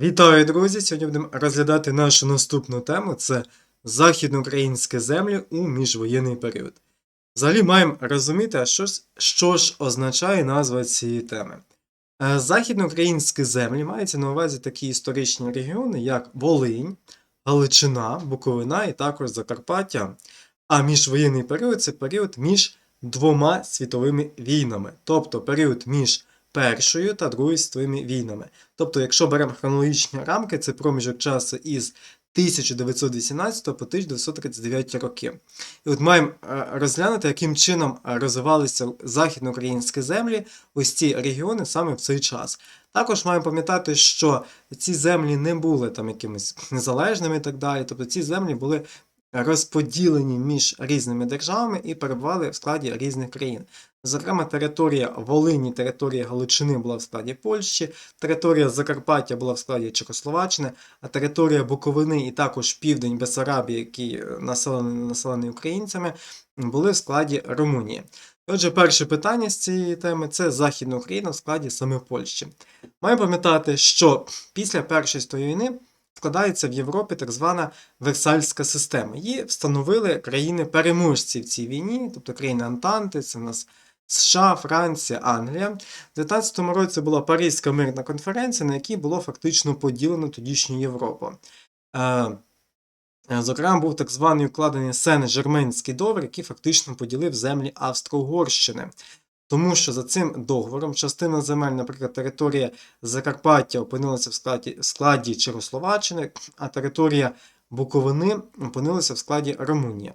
Вітаю, друзі! Сьогодні будемо розглядати нашу наступну тему: це західноукраїнські землі у міжвоєнний період. Взагалі маємо розуміти, що ж, що ж означає назва цієї теми. Е, Західноукраїнські землі мається на увазі такі історичні регіони, як Волинь, Галичина, Буковина і також Закарпаття. А міжвоєнний період це період між двома світовими війнами, тобто період між Першою та Другою світовими війнами. Тобто, якщо беремо хронологічні рамки, це проміжок часу із 1918 по 1939 роки. І от маємо е, розглянути, яким чином розвивалися західноукраїнські землі, ось ці регіони саме в цей час. Також маємо пам'ятати, що ці землі не були там якимись незалежними і так далі. Тобто ці землі були розподілені між різними державами і перебували в складі різних країн. Зокрема, територія Волині, територія Галичини була в складі Польщі, територія Закарпаття була в складі Чехословаччини, а територія Буковини і також південь Бесарабії, який е, населений, населений українцями, були в складі Румунії. Отже, перше питання з цієї теми це Західна Україна в складі саме Польщі. Маємо пам'ятати, що після Першої світової війни складається в Європі так звана Версальська система. Її встановили країни-переможці в цій війні, тобто країни Антанти, це в нас США, Франція, Англія. У 19-му році була Паризька мирна конференція, на якій було фактично поділено тодішню Європу. Е, е, Зокрема, був так званий укладений Сен-Жерменський договір, який фактично поділив землі Австро-Угорщини. Тому що за цим договором частина земель, наприклад, територія Закарпаття опинилася в складі, в складі Чехословаччини, а територія Буковини опинилася в складі Румунії.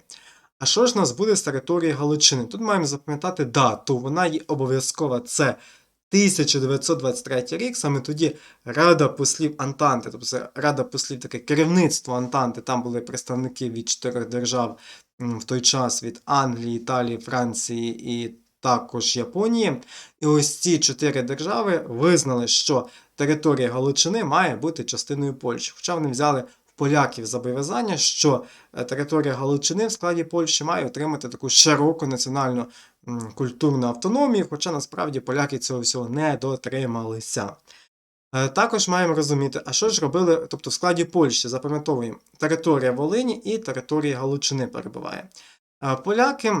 А що ж у нас буде з території Галичини? Тут маємо запам'ятати дату, вона є обов'язкова. Це 1923 рік, саме тоді Рада послів Антанти, тобто Рада послів таке керівництво Антанти, там були представники від чотирьох держав в той час від Англії, Італії, Франції і також Японії. І ось ці чотири держави визнали, що територія Галичини має бути частиною Польщі. Хоча вони взяли в поляків зобов'язання, що е, територія Галичини в складі Польщі має отримати таку широку національну культурну автономію, хоча насправді поляки цього всього не дотрималися. Е, Також маємо розуміти, а що ж робили, тобто в складі Польщі, запам'ятовуємо, територія Волині і територія Галичини перебуває. Е, Поляки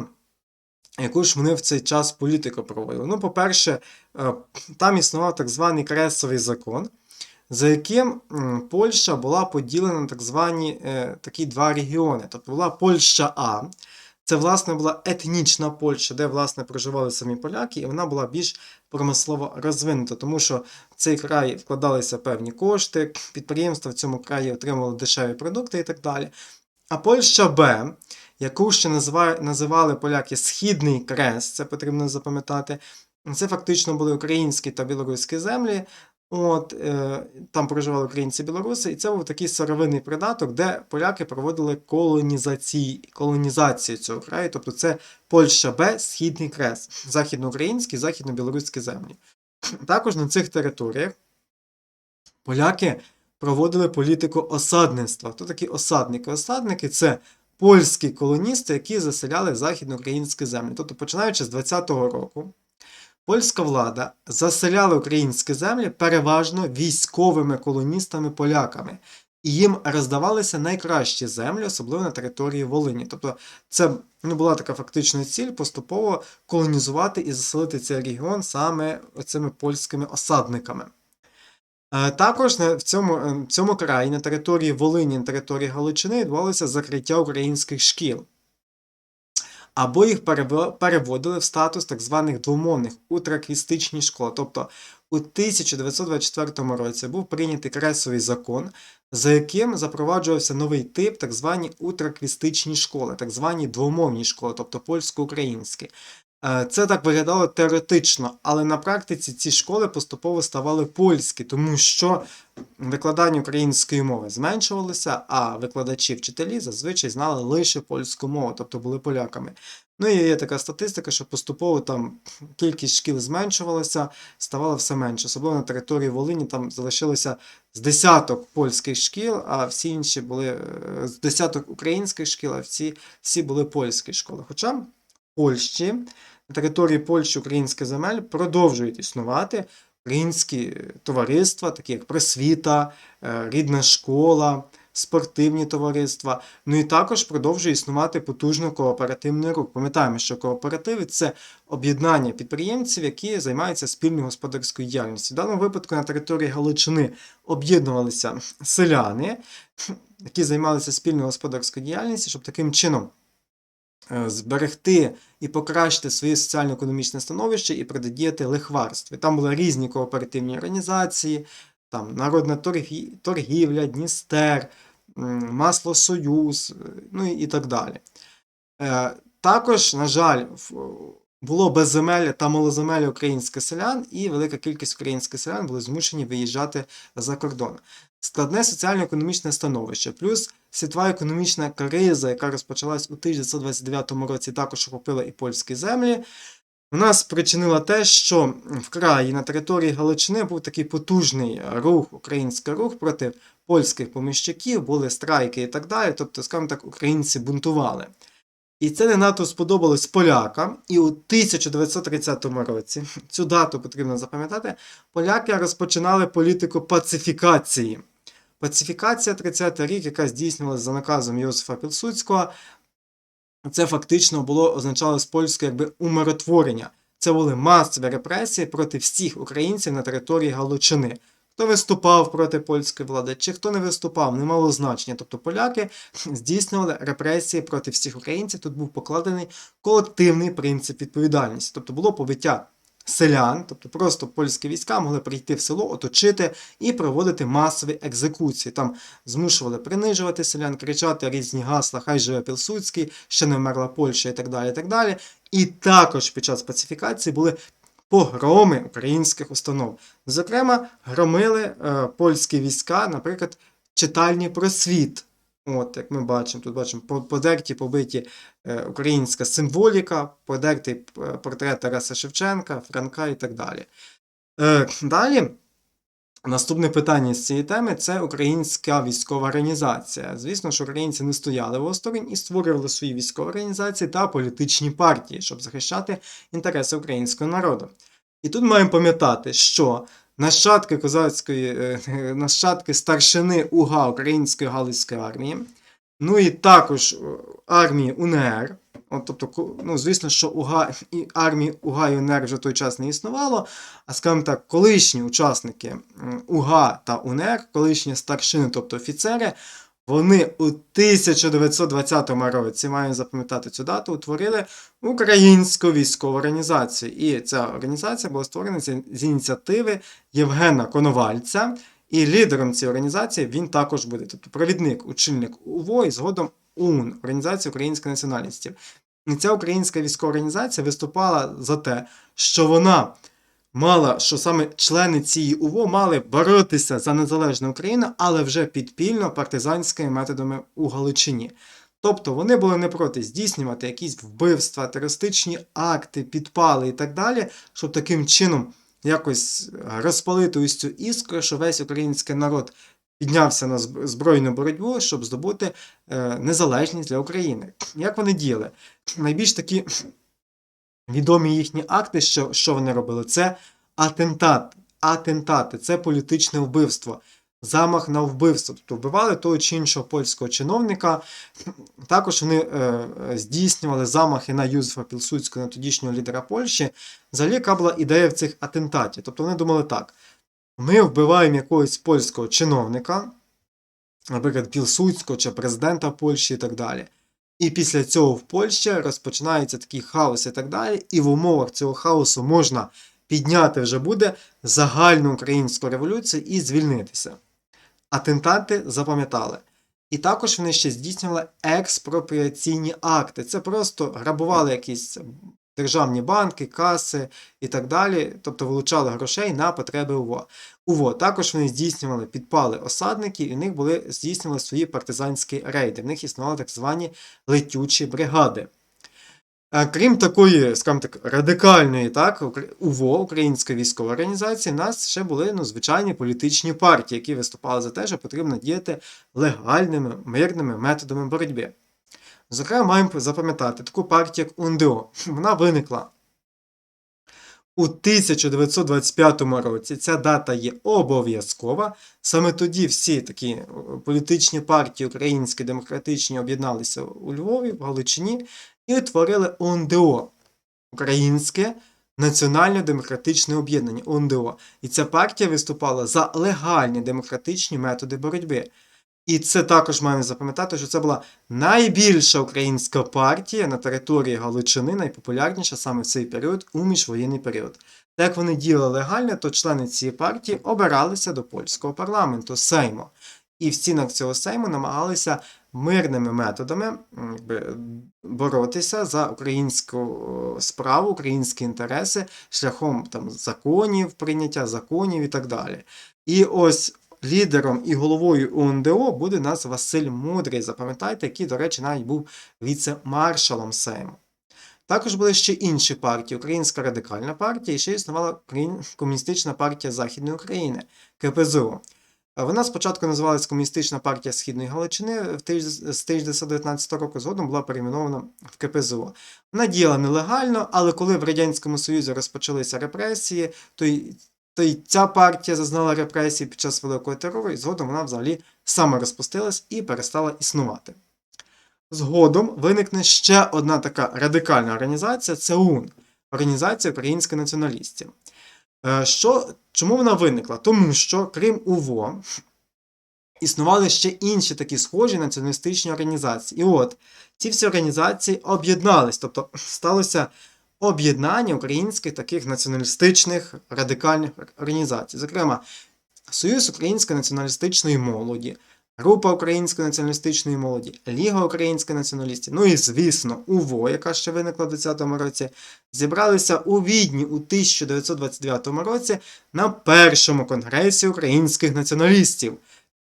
яку ж вони в цей час політику проводили. Ну, по-перше, е, там існував так званий кресовий закон, за яким Польща була поділена на так звані е, такі два регіони. Тобто була Польща А. Це, власне, була етнічна Польща, де, власне, проживали самі поляки, і вона була більш промислово розвинута, тому що в цей край вкладалися певні кошти, підприємства в цьому краї отримували дешеві продукти і так далі. А Польща Б, яку ще називали, поляки Східний Крест, це потрібно запам'ятати. Це фактично були українські та білоруські землі. От, е, там проживали українці білоруси, і це був такий сировинний придаток, де поляки проводили колонізації, колонізацію цього краю. Тобто це Польща Б, Східний Крест, західноукраїнські, західно-білоруські землі. Також на цих територіях поляки проводили політику осадництва. Хто такі осадники? Осадники це польські колоністи, які заселяли західноукраїнські землі. Тобто, починаючи з 20-го року, польська влада заселяла українські землі переважно військовими колоністами-поляками. І їм роздавалися найкращі землі, особливо на території Волині. Тобто, це ну, була така фактична ціль поступово колонізувати і заселити цей регіон саме цими польськими осадниками. Е, Також в цьому, е, в цьому краї, на території Волині, на території Галичини, відбувалося закриття українських шкіл. Або їх переводили в статус так званих двомовних утраквістичні школи. Тобто у 1924 році був прийнятий кресовий закон, за яким запроваджувався новий тип, так звані утраквістичні школи, так звані двомовні школи, тобто польсько-українські. Е, Це так виглядало теоретично, але на практиці ці школи поступово ставали польські, тому що викладання української мови зменшувалося, а викладачі вчителі зазвичай знали лише польську мову, тобто були поляками. Ну і є така статистика, що поступово там кількість шкіл зменшувалася, ставало все менше. Особливо на території Волині там залишилося з десяток польських шкіл, а всі інші були е, з десяток українських шкіл, а всі, всі були польські школи. Хоча Польщі, на території Польщі українські земель продовжують існувати українські товариства, такі як просвіта, е, рідна школа, спортивні товариства. Ну і також продовжує існувати потужно кооперативний рух. Пам'ятаємо, що кооперативи це об'єднання підприємців, які займаються спільною господарською діяльністю. В даному випадку на території Галичини об'єднувалися селяни, які займалися спільною господарською діяльністю, щоб таким чином е, зберегти і покращити своє соціально-економічне становище і протидіяти лихварстві. Там були різні кооперативні організації, там Народна торгівля, Дністер, Масло Союз, е, ну і і так далі. Е, Також, на жаль, було безземелля та малоземелля українських селян, і велика кількість українських селян були змушені виїжджати за кордон. Складне соціально-економічне становище, плюс світова економічна криза, яка розпочалась у 1929 році, також охопила і польські землі. Вона спричинила те, що в краї на території Галичини був такий потужний рух, український рух проти польських поміщиків, були страйки і так далі. Тобто, скажімо так, українці бунтували. І це не надто сподобалось полякам. І у 1930 році, цю дату потрібно запам'ятати, поляки розпочинали політику пацифікації. Пацифікація 30 рік, яка здійснювалася за наказом Йосифа Пілсудського, це фактично було означало з польською якби умиротворення. Це були масові репресії проти всіх українців на території Галичини. Хто виступав проти польської влади, чи хто не виступав, не мало значення. Тобто поляки здійснювали репресії проти всіх українців. Тут був покладений колективний принцип відповідальності. Тобто було побиття селян, тобто просто польські війська могли прийти в село, оточити і проводити масові екзекуції. Там змушували принижувати селян, кричати різні гасла, хай живе Пілсудський, ще не вмерла Польща і так далі. І так далі. І також під час пацифікації були погроми українських установ. Зокрема, громили е, польські війська, наприклад, читальні просвіт. От, як ми бачимо, тут бачимо подерті, побиті е, українська символіка, подертий е, портрет Тараса Шевченка, Франка і так далі. Е, далі, наступне питання з цієї теми це українська військова організація. Звісно, що українці не стояли в осторонь і створювали свої військові організації та політичні партії, щоб захищати інтереси українського народу. І тут маємо пам'ятати, що нащадки козацької, е, нащадки старшини УГА Української Галицької армії, ну і також е, армії УНР. От, тобто, ну, звісно, що УГА, і армії УГА і УНР вже в той час не існувало, а скажімо так, колишні учасники УГА та УНР, колишні старшини, тобто офіцери, вони у 1920 році, маю запам'ятати цю дату, утворили Українську військову організацію. І ця організація була створена з ініціативи Євгена Коновальця. І лідером цієї організації він також буде, тобто провідник, очільник УВО і згодом УН, Організація української національності. І ця українська військова організація виступала за те, що вона мала, що саме члени цієї УВО мали боротися за незалежну Україну, але вже підпільно партизанськими методами у Галичині. Тобто вони були не проти здійснювати якісь вбивства, терористичні акти, підпали і так далі, щоб таким чином якось розпалити ось цю іскру, що весь український народ піднявся на збройну боротьбу, щоб здобути е, незалежність для України. Як вони діяли? Найбільш такі відомі їхні акти, що, що вони робили, це атентат. Атентати, це політичне вбивство, замах на вбивство. Тобто вбивали того чи іншого польського чиновника. Також вони е, е, здійснювали замахи на Юзефа Пілсудського, на тодішнього лідера Польщі. Взагалі, яка була ідея в цих атентатів? Тобто вони думали так: ми вбиваємо якогось польського чиновника, наприклад, Пілсудського чи президента Польщі і так далі. І після цього в Польщі розпочинається такий хаос і так далі. І в умовах цього хаосу можна підняти вже буде загальну українську революцію і звільнитися. Атентати запам'ятали. І також вони ще здійснювали експропріаційні акти. Це просто грабували якісь державні банки, каси і так далі, тобто вилучали грошей на потреби УВО. УВО. Також вони здійснювали підпали осадників, і в них були здійснювали свої партизанські рейди. В них існували так звані летючі бригади. Крім такої, скажімо так, радикальної так, УВО, Української військової організації, в нас ще були ну, звичайні політичні партії, які виступали за те, що потрібно діяти легальними, мирними методами боротьби. Зокрема, маємо запам'ятати таку партію, як УНДО. Вона виникла у 1925 році. Ця дата є обов'язкова. Саме тоді всі такі е, політичні партії українські демократичні об'єдналися у Львові, в Галичині і утворили ОНДО Українське Національно-демократичне об'єднання ОНДО. І ця партія виступала за легальні демократичні методи боротьби. І це також маємо запам'ятати, що це була найбільша українська партія на території Галичини, найпопулярніша саме в цей період у міжвоєнний період. Так вони діяли легально, то члени цієї партії обиралися до польського парламенту Сейму. І в стінах цього Сейму намагалися мирними методами якби, боротися за українську справу, українські інтереси шляхом там, законів, прийняття законів і так далі. І ось лідером і головою УНДО буде нас Василь Мудрий, запам'ятайте, який, до речі, навіть був віце-маршалом Сейму. Також були ще інші партії: Українська радикальна партія і ще існувала Комуністична партія Західної України КПЗУ. Е, Вона спочатку називалась Комуністична партія Східної Галичини в тиж- з 1919 року, згодом була перейменована в КПЗУ. Вона діяла нелегально, але коли в Радянському Союзі розпочалися репресії, то й, то й ця партія зазнала репресій під час Великого терору, і згодом вона взагалі саме розпустилась і перестала існувати. Згодом виникне ще одна така радикальна організація це УН Організація українських націоналістів. Е, Що, чому вона виникла? Тому що, крім УВО, існували ще інші такі схожі націоналістичні організації. І от ці всі організації об'єднались, тобто сталося об'єднання українських таких націоналістичних радикальних організацій. Зокрема, Союз Української націоналістичної молоді, Група Української націоналістичної молоді, Ліга українських націоналістів, ну і, звісно, УВО, яка ще виникла в 2010 році, зібралися у Відні у 1929 році на першому конгресі українських націоналістів.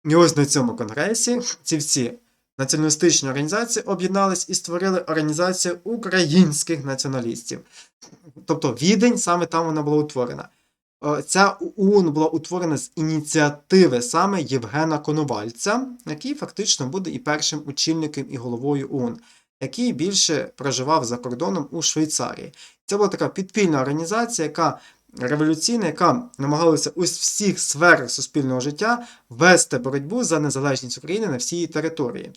І ось на цьому конгресі ці всі націоналістичні організації об'єднались і створили організацію українських націоналістів. Тобто Відень саме там вона була утворена. Е, Ця ОУН була утворена з ініціативи саме Євгена Коновальця, який фактично буде і першим очільником і головою ОУН, який більше проживав за кордоном у Швейцарії. Це була така підпільна організація, яка революційна, яка намагалася у всіх сферах суспільного життя вести боротьбу за незалежність України на всій території.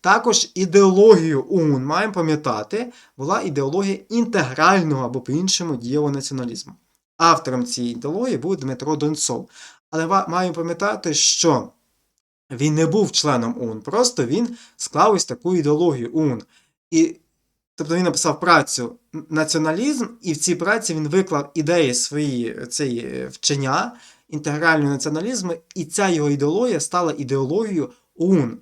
Також ідеологію ОУН, маємо пам'ятати, була ідеологія інтегрального або по-іншому дієвого націоналізму. Автором цієї ідеології був Дмитро Донцов. Але маємо пам'ятати, що він не був членом ОУН, просто він склав ось таку ідеологію ОУН. І, тобто він написав працю націоналізм, і в цій праці він виклав ідеї свої цієї е, вчення інтегрального націоналізму, і ця його ідеологія стала ідеологією ОУН.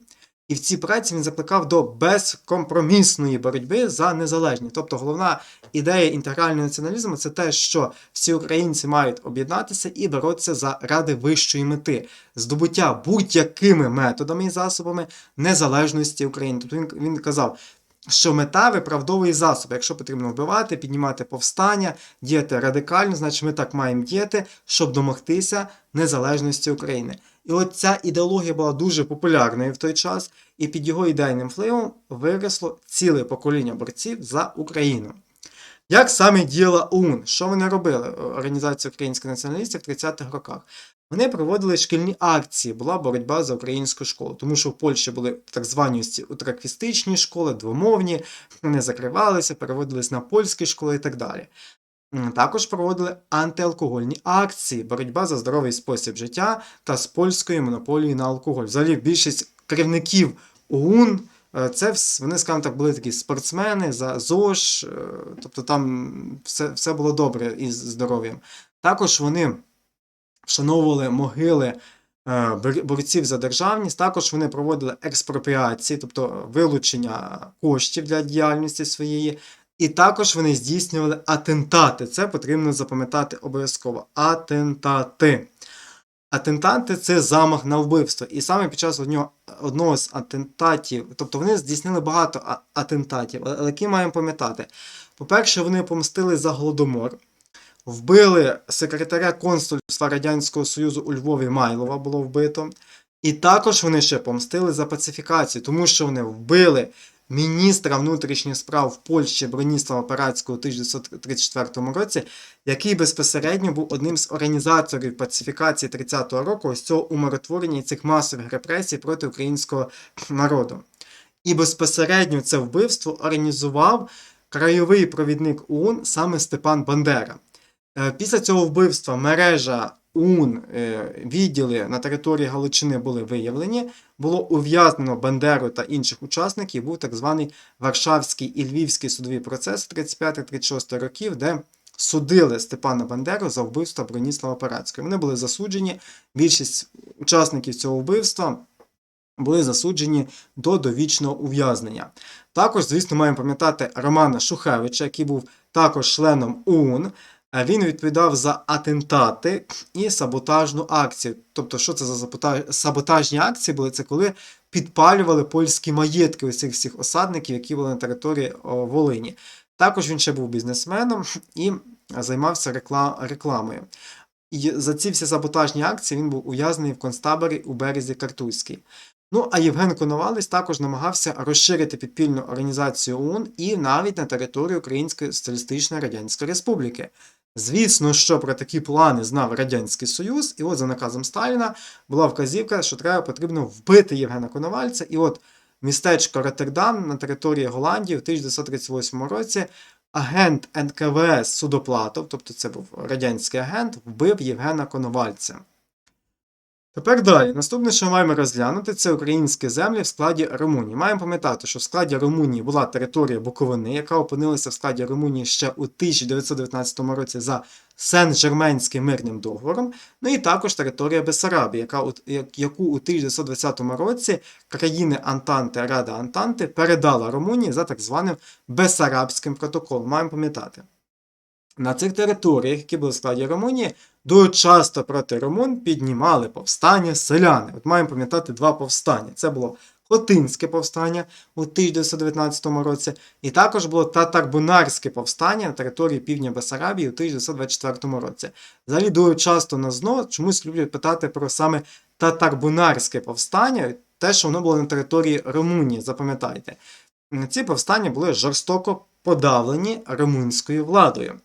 І в цій праці він закликав до безкомпромісної боротьби за незалежність. Тобто головна ідея інтегрального націоналізму це те, що всі українці мають об'єднатися і боротися за ради вищої мети здобуття будь-якими методами і засобами незалежності України. Тобто він, він казав. Що мета виправдовує засоби. Якщо потрібно вбивати, піднімати повстання, діяти радикально, значить ми так маємо діяти, щоб домогтися незалежності України. І от ця ідеологія була дуже популярною в той час, і під його ідейним впливом виросло ціле покоління борців за Україну. Як саме діяла ОУН? Що вони робили? Організація українських націоналістів в 30-х роках. Вони проводили шкільні акції, була боротьба за українську школу, тому що в Польщі були так звані утраквістичні школи, двомовні, вони закривалися, переводились на польські школи і так далі. Також проводили антиалкогольні акції, боротьба за здоровий спосіб життя та з польською монополією на алкоголь. Взагалі, більшість керівників ОУН, е, це вони, скажімо так, були такі спортсмени за ЗОЖ, е, тобто там все, все було добре із здоров'ям. Також вони вшановували могили е, борців за державність. Також вони проводили експропріації, тобто вилучення коштів для діяльності своєї. І також вони здійснювали атентати. Це потрібно запам'ятати обов'язково. Атентати. Атентати це замах на вбивство. І саме під час одного, одного з атентатів, тобто вони здійснили багато атентатів, але які маємо пам'ятати? По-перше, вони помстили за голодомор, вбили секретаря консульства Радянського Союзу у Львові Майлова було вбито. І також вони ще помстили за пацифікацію, тому що вони вбили міністра внутрішніх справ Польщі Броніслава Парацького у 1934 році, який безпосередньо був одним з організаторів пацифікації 30-го року ось цього умиротворення і цих масових репресій проти українського народу. І безпосередньо це вбивство організував краєвий провідник ОУН саме Степан Бандера. Е, Після цього вбивства мережа ОУН, е, відділи на території Галичини були виявлені, було ув'язнено Бандеру та інших учасників. Був так званий Варшавський і Львівський судовий процес 35-36 років, де судили Степана Бандеру за вбивство Броніслава Парацького. Вони були засуджені. Більшість учасників цього вбивства були засуджені до довічного ув'язнення. Також, звісно, маємо пам'ятати Романа Шухевича, який був також членом ОУН. Він відповідав за атентати і саботажну акцію. Тобто, що це за саботажні акції були? Це коли підпалювали польські маєтки усіх всіх осадників, які були на території Волині. Також він ще був бізнесменом і займався рекла- рекламою. І за ці всі саботажні акції він був ув'язнений в концтаборі у березі Картузький. Ну, а Євген Коновалець також намагався розширити підпільну організацію ОУН і навіть на територію Української Соціалістичної Радянської Республіки. Звісно, що про такі плани знав Радянський Союз, і от за наказом Сталіна була вказівка, що треба потрібно вбити Євгена Коновальця. І от містечко Роттердам на території Голландії в 1938 році агент НКВС Судоплатов, тобто це був радянський агент, вбив Євгена Коновальця. Тепер далі. Наступне, що маємо розглянути, це українські землі в складі Румунії. Маємо пам'ятати, що в складі Румунії була територія Буковини, яка опинилася в складі Румунії ще у 1919 році за Сен-Жерменським мирним договором. Ну і також територія Бесарабії, яку у 1920 році країни Антанти, Рада Антанти передала Румунії за так званим Бесарабським протоколом. Маємо пам'ятати. На цих територіях, які були в складі Румунії, дуже часто проти румун піднімали повстання селяни. От маємо пам'ятати два повстання. Це було Хотинське повстання у 1919 році, і також було Татарбунарське повстання на території півдня Бесарабії у 1924 році. Взагалі дуже часто на ЗНО чомусь люблять питати про саме Татарбунарське повстання, те, що воно було на території Румунії, запам'ятайте. Ці повстання були жорстоко подавлені румунською владою.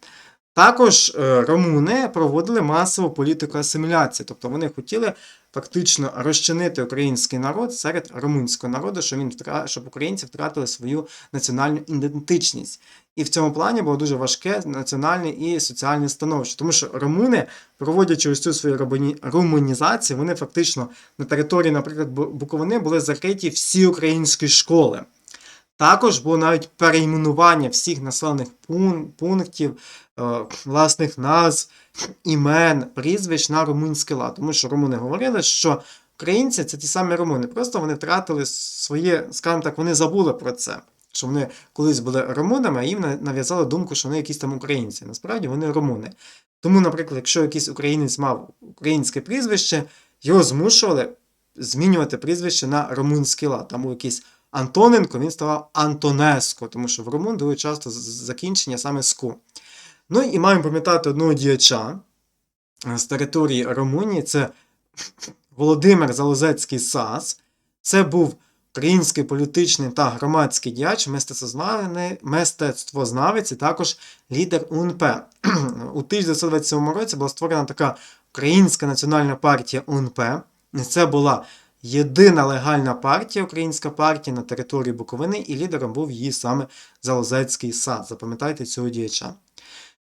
Також е, румуни проводили масову політику асиміляції, тобто вони хотіли фактично розчинити український народ серед румунського народу, щоб, він щоб українці втратили свою національну ідентичність. І в цьому плані було дуже важке національне і соціальне становище, тому що румуни, проводячи ось цю свою румуні- румунізацію, вони фактично на території, наприклад, Буковини були закриті всі українські школи. Також було навіть перейменування всіх населених пунктів, власних назв, імен, прізвищ на румунський лад. Тому що румуни говорили, що українці це ті самі румуни. Просто вони втратили своє, скажімо так, вони забули про це. Що вони колись були румунами, а їм нав'язали думку, що вони якісь там українці. Насправді вони румуни. Тому, наприклад, якщо якийсь українець мав українське прізвище, його змушували змінювати прізвище на румунський лад. Там був якийсь Антоненко, він ставав Антонеско, тому що в румун дуже часто закінчення саме ску. Ну і маємо пам'ятати одного діяча е, з території Румунії, це Володимир Залозецький Сас. Це був український політичний та громадський діяч, мистецтвознавець, і також лідер УНП. У 1927 році була створена така Українська національна партія УНП. Це була єдина легальна партія, українська партія на території Буковини, і лідером був її саме Залозецький сад. Запам'ятайте цього діяча.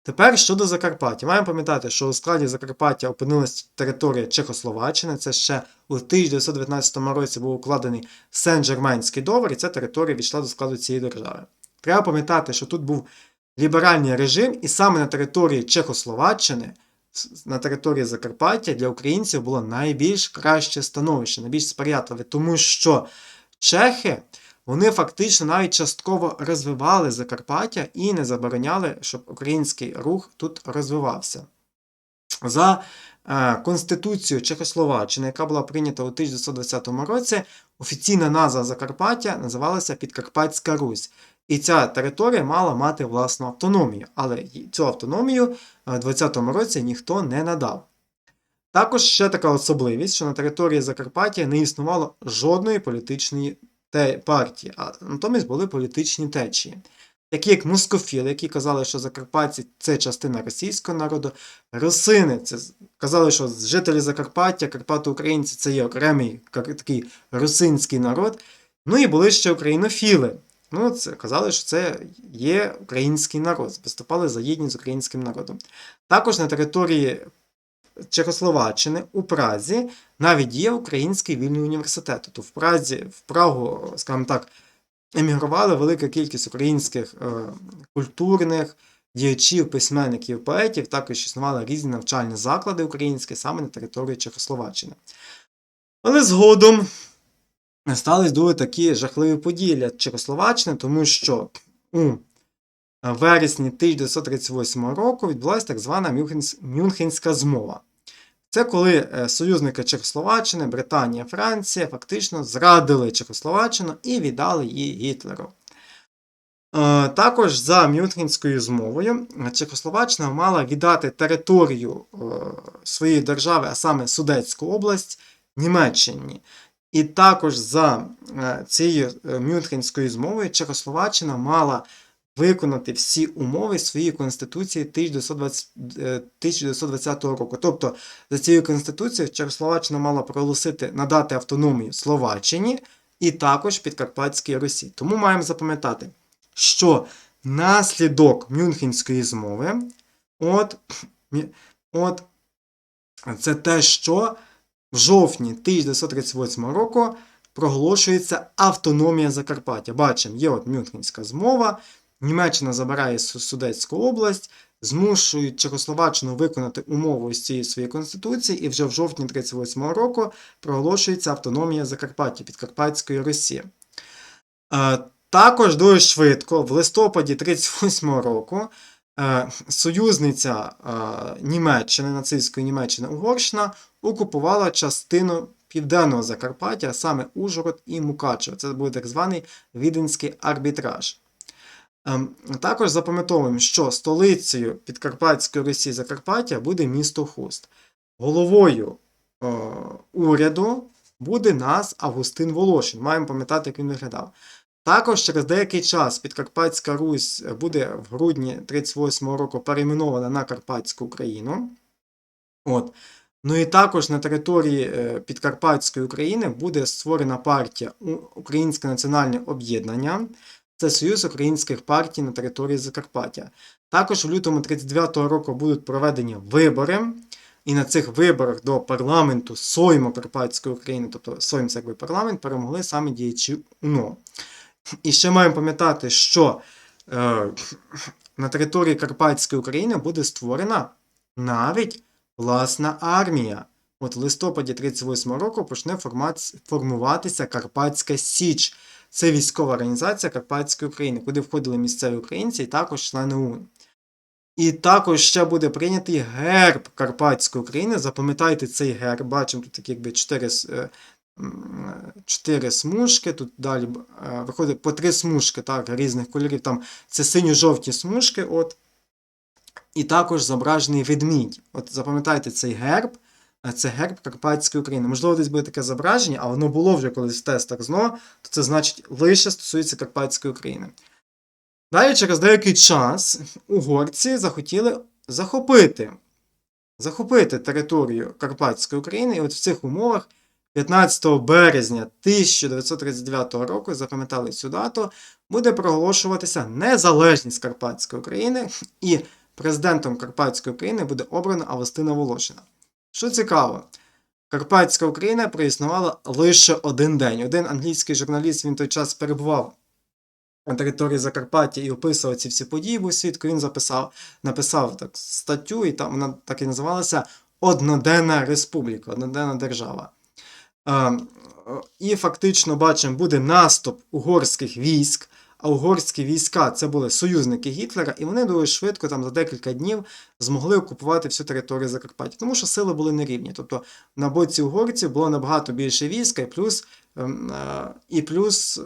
Тепер щодо Закарпаття. Маємо пам'ятати, що у складі Закарпаття опинилась територія Чехословаччини. Це ще у 1919 році був укладений Сен-Жерменський договор, і ця територія війшла до складу цієї держави. Треба пам'ятати, що тут був ліберальний режим, і саме на території Чехословаччини, на території Закарпаття для українців було найбільш краще становище, найбільш сприятливе, тому що чехи. Вони фактично навіть частково розвивали Закарпаття і не забороняли, щоб український рух тут розвивався. За е, Конституцією Чехословаччини, яка була прийнята у 1920 році, офіційна назва Закарпаття називалася Підкарпатська Русь. І ця територія мала мати власну автономію, але цю автономію е, в 2020 році ніхто не надав. Також ще така особливість, що на території Закарпаття не існувало жодної політичної партії, а натомість були політичні течії. Такі як мускофіли, які казали, що Закарпатці це частина російського народу, русини це казали, що жителі Закарпаття, Карпато-Українці це є окремий такий русинський народ. Ну і були ще українофіли. Ну, це казали, що це є український народ, виступали за єдність з українським народом. Також на території Чехословаччини у Празі навіть є Український вільний університет. Тобто в Празі, в Прагу, скажімо так, емігрувала велика кількість українських е, культурних діячів, письменників, поетів. Також існували різні навчальні заклади українські саме на території Чехословаччини. Але згодом стались дуже такі жахливі події для Чехословаччини, тому що у вересні 1938 року відбулася так звана Мюнхенська змова. Це коли е, союзники Чехословаччини, Британія, Франція фактично зрадили Чехословаччину і віддали її Гітлеру. Е, Також за Мюнхенською змовою е, Чехословаччина мала віддати територію своєї держави, а саме Судетську область, Німеччині. І також за цією Мюнхенською змовою Чехословаччина мала виконати всі умови своєї Конституції 1920, е, 1920 року. Тобто за цією Конституцією Чехословаччина мала проголосити надати автономію Словаччині і також Підкарпатській Русі. Тому маємо запам'ятати, що наслідок Мюнхенської змови, от, от це те, що в жовтні 1938 року проголошується автономія Закарпаття. Бачимо, є от Мюнхенська змова, Німеччина забирає Су- Судетську область, змушують Чехословаччину виконати умови з цієї своєї конституції, і вже в жовтні 1938 року проголошується автономія Закарпаття Підкарпатської Росії. Е, Також дуже швидко, в листопаді 1938 року, е, союзниця е, Німеччини, нацистської Німеччини Угорщина, окупувала частину південного Закарпаття, саме Ужгород і Мукачево. Це був так званий Віденський арбітраж. Ем, Також запам'ятовуємо, що столицею Підкарпатської Росії Закарпаття буде місто Хуст. Головою е, уряду буде нас Августин Волошин. Маємо пам'ятати, як він виглядав. Також через деякий час Підкарпатська Русь буде в грудні 1938 року перейменована на Карпатську Україну. От. Ну і також на території е, Підкарпатської України буде створена партія Українське національне об'єднання. Це Союз українських партій на території Закарпаття. Також в лютому 39-го року будуть проведені вибори, і на цих виборах до парламенту Сойму Карпатської України, тобто Сойм це якби парламент, перемогли саме діячі УНО. І ще маємо пам'ятати, що е, на території Карпатської України буде створена навіть власна армія. От в листопаді 38 року почне формуватися Карпатська Січ. Це військова організація Карпатської України, куди входили місцеві українці і також члени ОУН. І також ще буде прийнятий герб Карпатської України. Запам'ятайте цей герб. Бачимо тут такі якби чотири, е, е, чотири смужки. Тут далі е, виходить по три смужки так, різних кольорів. Там це синьо-жовті смужки. От. І також зображений ведмідь. От запам'ятайте цей герб. Е, Це герб Карпатської України. Можливо, десь буде таке зображення, а воно було вже колись в тестах ЗНО, то це значить лише стосується Карпатської України. Далі, через деякий час, угорці захотіли захопити, захопити територію Карпатської України, і от в цих умовах 15 березня 1939 року, запам'ятали цю дату, буде проголошуватися незалежність Карпатської України, і президентом Карпатської України буде обрано Августина Волошина. Що цікаво, Карпатська Україна проіснувала лише один день. Один англійський журналіст він той час перебував на території Закарпаття і описував ці всі події, був свідком, він записав, написав так, статтю, і там вона так і називалася Одноденна Республіка, Одноденна держава. Е, е, І фактично бачимо, буде наступ угорських військ. А угорські війська це були союзники Гітлера, і вони дуже швидко, там за декілька днів, змогли окупувати всю територію Закарпаття, тому що сили були нерівні. Тобто на боці угорців було набагато більше війська, і плюс, ем, е, і плюс е,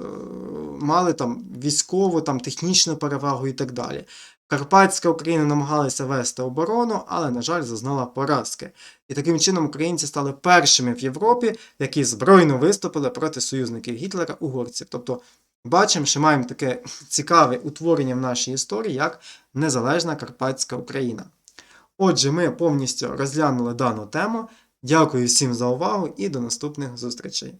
мали там військову, там технічну перевагу і так далі. Карпатська Україна намагалася вести оборону, але, на жаль, зазнала поразки. І таким чином українці стали першими в Європі, які збройно виступили проти союзників Гітлера угорців. Тобто, бачимо, що маємо таке цікаве утворення в нашій історії, як Незалежна Карпатська Україна. Отже, ми повністю розглянули дану тему. Дякую всім за увагу і до наступних зустрічей.